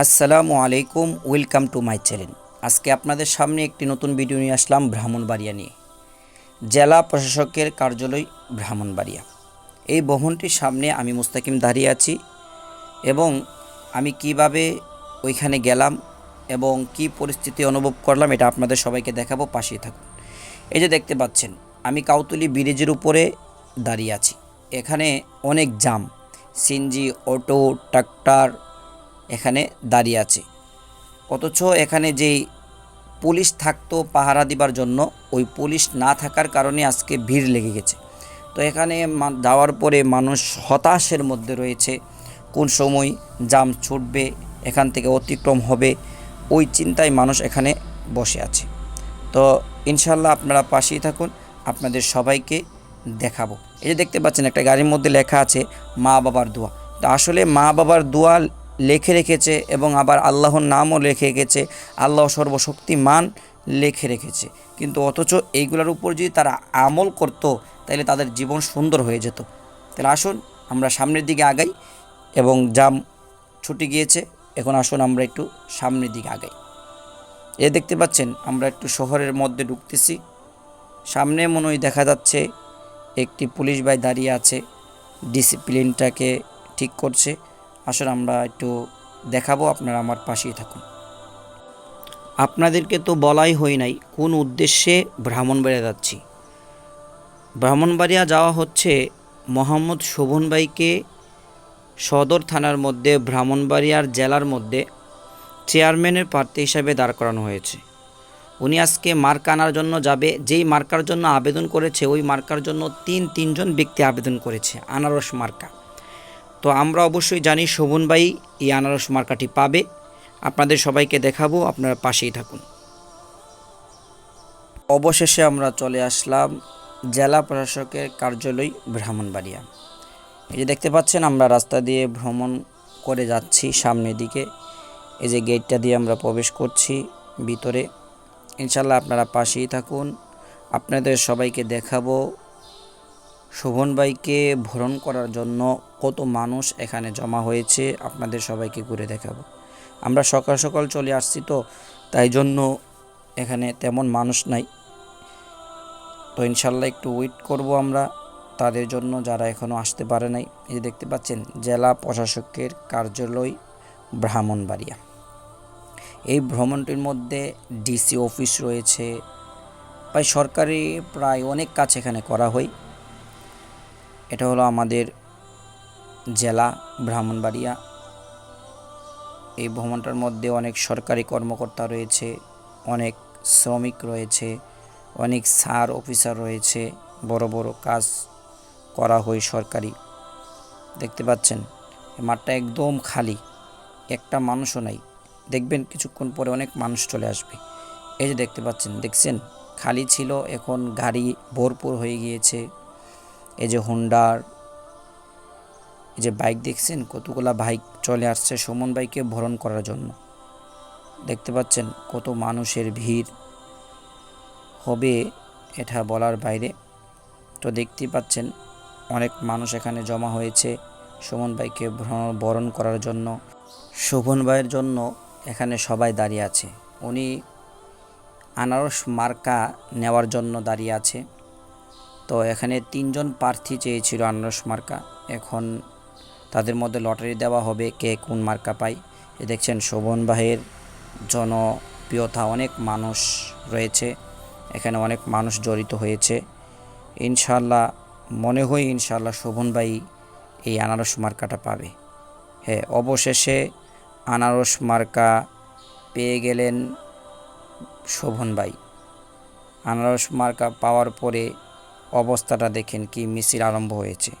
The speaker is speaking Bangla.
আসসালামু আলাইকুম, ওয়েলকাম টু মাই চ্যানেল। আজকে আপনাদের সামনে একটি নতুন ভিডিও নিয়ে আসলাম ব্রাহ্মণবাড়িয়া নিয়ে। জেলা প্রশাসকের কার্যালয় ব্রাহ্মণবাড়িয়া। এই ভবনটির সামনে আমি মুস্তাকিম দাঁড়িয়ে আছি এবং আমি কীভাবে ওইখানে গেলাম এবং কি পরিস্থিতি অনুভব করলাম এটা আপনাদের সবাইকে দেখাবো, পাশেই থাকুন। এই যে দেখতে পাচ্ছেন, আমি কাউতুলি ব্রিজের উপরে দাঁড়িয়ে আছি। এখানে অনেক জাম সিনজি অটো, ট্রাক্টর এখানে দাঁড়িয়ে আছে। অথচ এখানে যেই পুলিশ থাকতো পাহারা দিবার জন্য, ওই পুলিশ না থাকার কারণে আজকে ভিড় লেগে গেছে। তো এখানে যাওয়ার পরে মানুষ হতাশের মধ্যে রয়েছে। কোন সময় জাম ছুটবে, এখান থেকে অতিক্রম হবে, ওই চিন্তায় মানুষ এখানে বসে আছে। তো ইনশাল্লাহ আপনারা পাশেই থাকুন, আপনাদের সবাইকে দেখাবো। এই যে দেখতে পাচ্ছেন, একটা গাড়ির মধ্যে লেখা আছে, মা বাবার দোয়া। তো আসলে মা বাবার দোয়া লেখে রেখেছে এবং আবার আল্লাহর নামও লেখে রেখেছে, আল্লাহ সর্বশক্তিমান লেখে রেখেছে। কিন্তু অথচ এইগুলোর উপর যদি তারা আমল করতো তাহলে তাদের জীবন সুন্দর হয়ে যেত। তাহলে আসুন, আমরা সামনের দিকে আগাই এবং জাম ছুটি গিয়েছে, এখন আসুন আমরা একটু সামনের দিকে আগাই। এ দেখতে পাচ্ছেন, আমরা একটু শহরের মধ্যে ঢুকতেছি। সামনে মনে হয় দেখা যাচ্ছে একটি পুলিশ ভাই দাঁড়িয়ে আছে, ডিসিপ্লিনটাকে ঠিক করছে। আসলে আমরা একটু দেখাবো, আপনারা আমার পাশেই থাকুন। আপনাদেরকে তো বলাই হয় নাই কোন উদ্দেশ্যে ব্রাহ্মণবাড়িয়া যাচ্ছি। ব্রাহ্মণবাড়িয়া যাওয়া হচ্ছে মোহাম্মদ শোভন ভাইকে সদর থানার মধ্যে, ব্রাহ্মণবাড়িয়ার জেলার মধ্যে চেয়ারম্যানের প্রার্থী হিসাবে দাঁড় করানো হয়েছে। উনি আজকে মার্ক আনার জন্য যাবে, যেই মার্কার জন্য আবেদন করেছে, ওই মার্কার জন্য তিন তিনজন ব্যক্তি আবেদন করেছে, আনারস মার্কা। তো আমরা অবশ্যই জানি শোভন ভাই এই আনারস মার্কাটি পাবে। আপনাদের সবাইকে দেখাবো, আপনারা পাশেই থাকুন। অবশেষে আমরা চলে আসলাম জেলা প্রশাসকের কার্যালয় ব্রাহ্মণবাড়িয়া। এই যে দেখতে পাচ্ছেন, আমরা রাস্তা দিয়ে ভ্রমণ করে যাচ্ছি সামনের দিকে। এই যে গেটটা দিয়ে আমরা প্রবেশ করছি ভিতরে। ইনশাল্লাহ আপনারা পাশেই থাকুন। আপনাদের সবাইকে দেখাবো শোভন ভাইকে ভরণ করার জন্য কত মানুষ এখানে জমা হয়েছে আপনাদের সবাইকে ঘুরে দেখাবো। আমরা সকাল সকাল চলে আসছি তো, তাই জন্য এখানে তেমন মানুষ নাই। তো ইনশাল্লাহ একটু ওয়েট করব আমরা, তাদের জন্য যারা এখনও আসতে পারে নাই। এই দেখতে পাচ্ছেন, জেলা প্রশাসকের কার্যালয়, ব্রাহ্মণবাড়িয়া। এই ভ্রমণটির মধ্যে ডিসি অফিস রয়েছে। প্রায় সরকারি প্রায় অনেক কাজ এখানে করা হয়। এটা হলো আমাদের জেলা ব্রাহ্মণবাড়িয়া। এই ভ্রমণটার মধ্যে অনেক সরকারি কর্মকর্তা রয়েছে, অনেক শ্রমিক রয়েছে, অনেক সার অফিসার রয়েছে, বড় বড় কাজ করা হয় সরকারি। দেখতে পাচ্ছেন মাঠটা একদম খালি, একটা মানুষও নাই। দেখবেন কিছুক্ষণ পরে অনেক মানুষ চলে আসবে। এই যে দেখতে পাচ্ছেন, দেখছেন? খালি ছিল, এখন গাড়ি ভরপুর হয়ে গিয়েছে। এই যে হুন্ডার এই যে বাইক দেখছেন? কতগুলা বাইক চলে আসছে সুমন বাইকে ভরণ করার জন্য। দেখতে পাচ্ছেন কত মানুষের ভিড় হবে এটা বলার বাইরে। তো দেখতেই পাচ্ছেন অনেক মানুষ এখানে জমা হয়েছে সুমন ভাইকে বরণ করার জন্য। শোভন ভাইয়ের জন্য এখানে সবাই দাঁড়িয়ে আছে। উনি আনারস মার্কা নেওয়ার জন্য দাঁড়িয়ে আছে। তো এখানে তিনজন প্রার্থী চেয়েছিল আনারস মার্কা। এখন তাদের মধ্যে লটারি দেওয়া হবে কে কোন মার্কা পায়। এ দেখছেন শোভন ভাইয়ের জনপ্রিয়তা, অনেক মানুষ রয়েছে। এখানে অনেক মানুষ জড়িত হয়েছে। ইনশাল্লাহ মনে হয় ইনশাল্লাহ শোভন ভাই এই আনারস মার্কাটা পাবে। হ্যাঁ অবশেষে আনারস মার্কা পেয়ে গেলেন শোভন ভাই। আনারস মার্কা পাওয়ার পরে অবস্থাটা দেখেন কি মিছিল আরম্ভ হয়েছে।